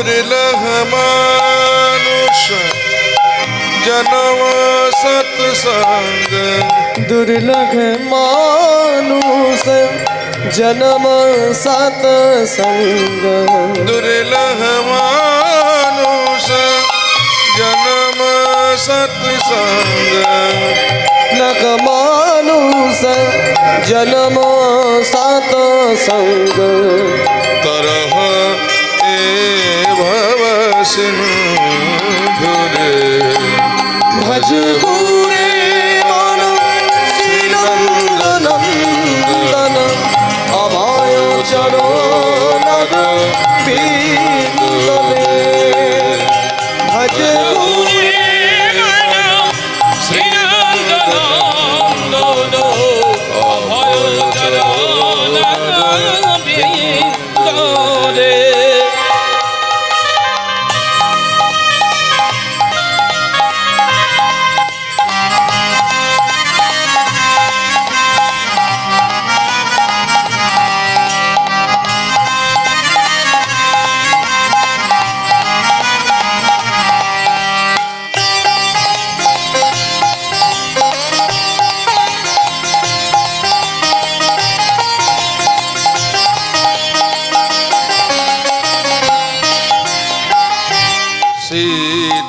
दुर्लभ मानुष जनम सत्संग। दुर्लभ मानुष जन्म सत संग दुर्लभ मानुष जन्म सत्संग। नक मानुष जन्म सत संग तरह ए senão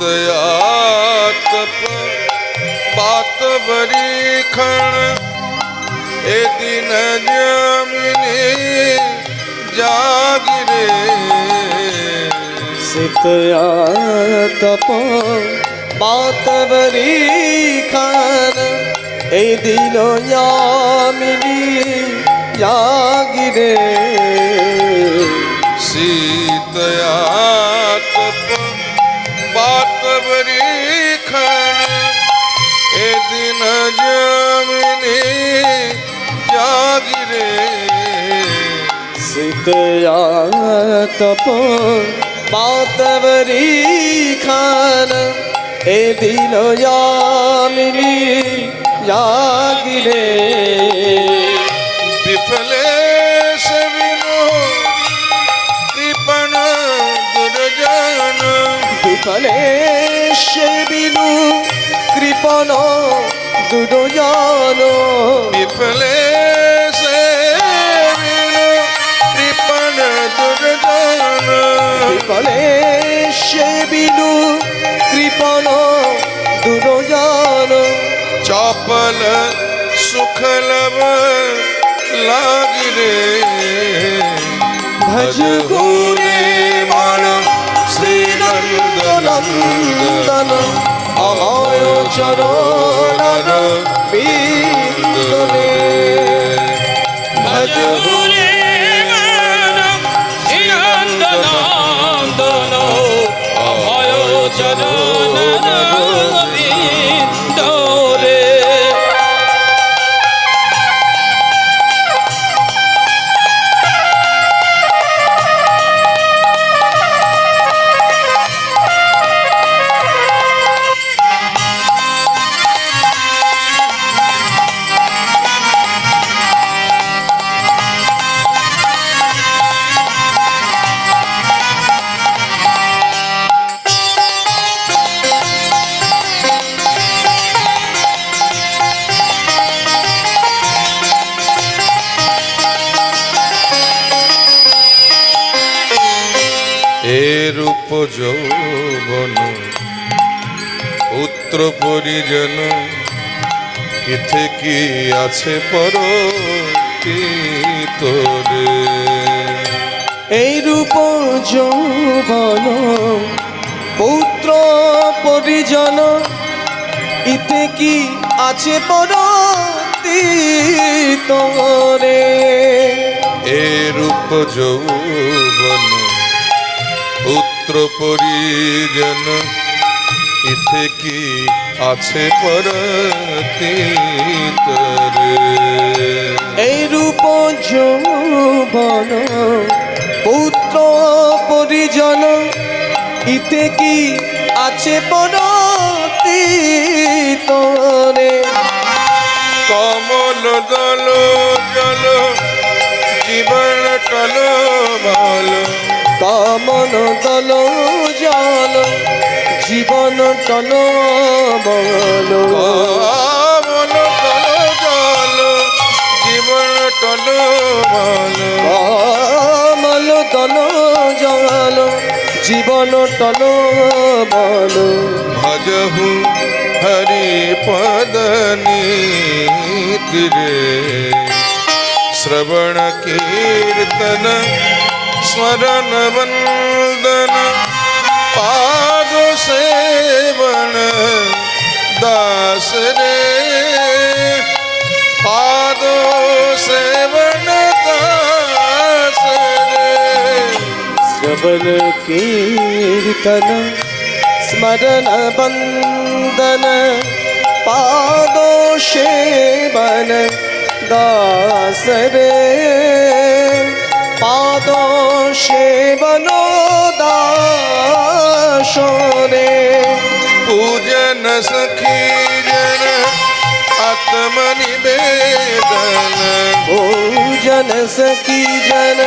દયાત બાત ભરી ખણ, એ દિન જમીને જાગરે સિતયા તપ બાત ભરી ખણ, એ દિન યામિની જાગરે सितया तप बातवरी खान ए दिन यामिनी यागिरे विफलेश विनो कृपण दुर्जन विफलेश बिनु कृपण दुर्जन विफलेश কলেশে বিলু কৃপণ দুজন চপল সুখলব লাগিরে। ভজ গুণে মন শ্রী নন্দনন্দন অভয় চরণ বিন্দনে। ভজ গুণ এ রূপ যৌবন পুত্র পরিজন ইথে কি আছে পর তোরে এই রূপ যৌবন পুত্র পরিজন ইতে কি আছে পর তোরে এ রূপ যৌবন পুত্র পরিজন ইথে কি আছে পর এই রূপ যৌবন পুত্র পরিজন ইতে কি আছে তোরে কমল দল জল জীবন টল কামন দল জল জীবন টল বল। কামন তল জল জীবন টল মল কামল দল জল জীবন টল বল। ভজহু হরি পদ নীতিরে শ্রবণ কীর্তন स्मरण वंदन पाद सेवन दास रे। पाद सेवन दास रे। श्रवण कीर्तन, स्मरण वंदन पादो सेवन दास रे। पादो সেবন দাসরে পূজন সখী জন আত্মনিবেদন। পূজন সখী জন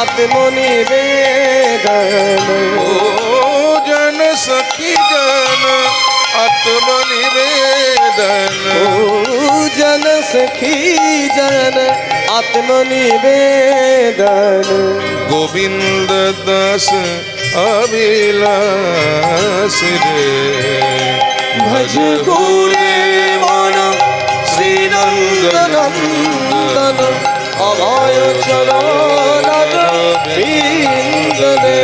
আত্মনিবেদন। পূজন সখী জন আত্মনিবেদন। পূজন সখী জন আত্মনিবেদন। গোবিন্দ দাস অবিলাস রে। ভজ গুরে মন শ্রী নন্দন অভয় চরণ বৃন্দ দে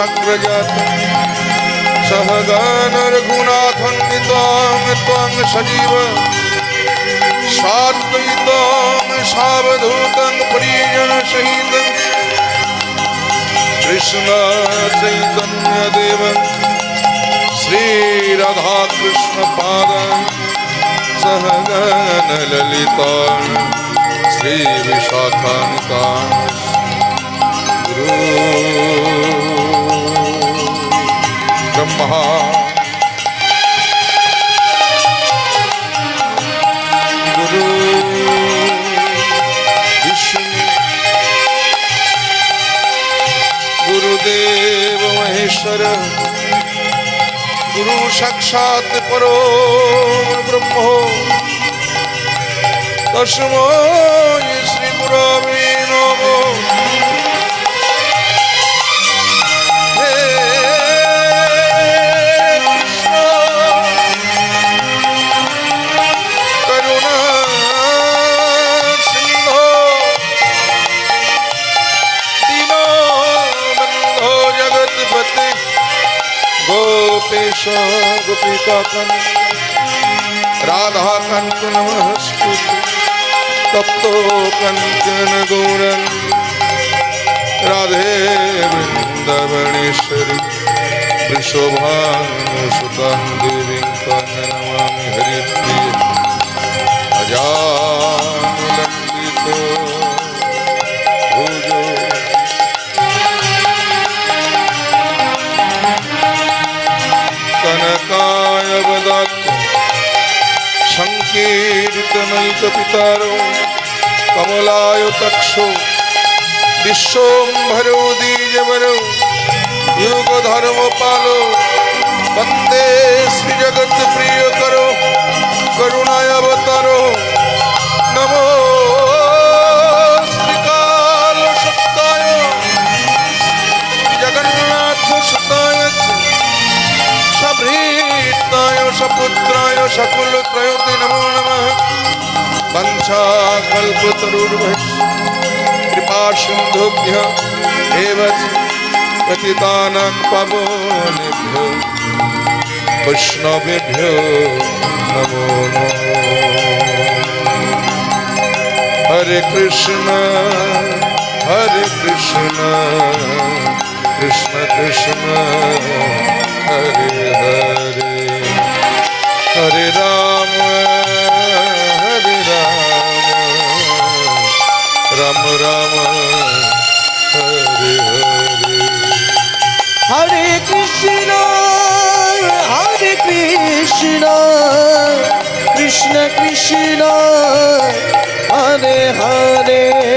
সাগ্রজাত সহগান রঘুনাথন্বিতং ত্বং সজীব। সাদ্বৈতং সাবধূতং, পরিজন সহিতং। কৃষ্ণ চৈতন্য দেব শ্রী রাধা কৃষ্ণ পাদ ললিতা, শ্রী বিশাখান্তা গুরু। ব্রহ্মা। গুরু বিষ্ণু গুরুদেব মহেশ্বর গুরু সাক্ষাৎ পরো ব্রহ্ম। তস্মৈ শ্রী গুরবে নমঃ राधा कंक तप्तो कंचन गोरन राधे वृंदवनेश्वरी वृषभानुसुतं देवी कन्या सङ्कीर्तनैकपितारो कमलाय तक्षो विश्वम्भरो द्विजवरो युगधर्मपालो वन्दे श्रीजगत्प्रियकरो करुणायावतारो नमो श्रीकालशक्ताय जगन्नाथसुताय च सभृताय सपुत्राय सकुलत्रयोते नमो नमः वञ्चाकल्पतरुर्भश् कृपा सिन्धुभ्य एव च पतितानां पावनेभ्यो वैष्णवेभ्यो नमो नमः हरे कृष्ण हरे कृष्ण कृष्ण कृष्ण हरे हरे কৃষ্ণ কৃষ্ণ হরে হরে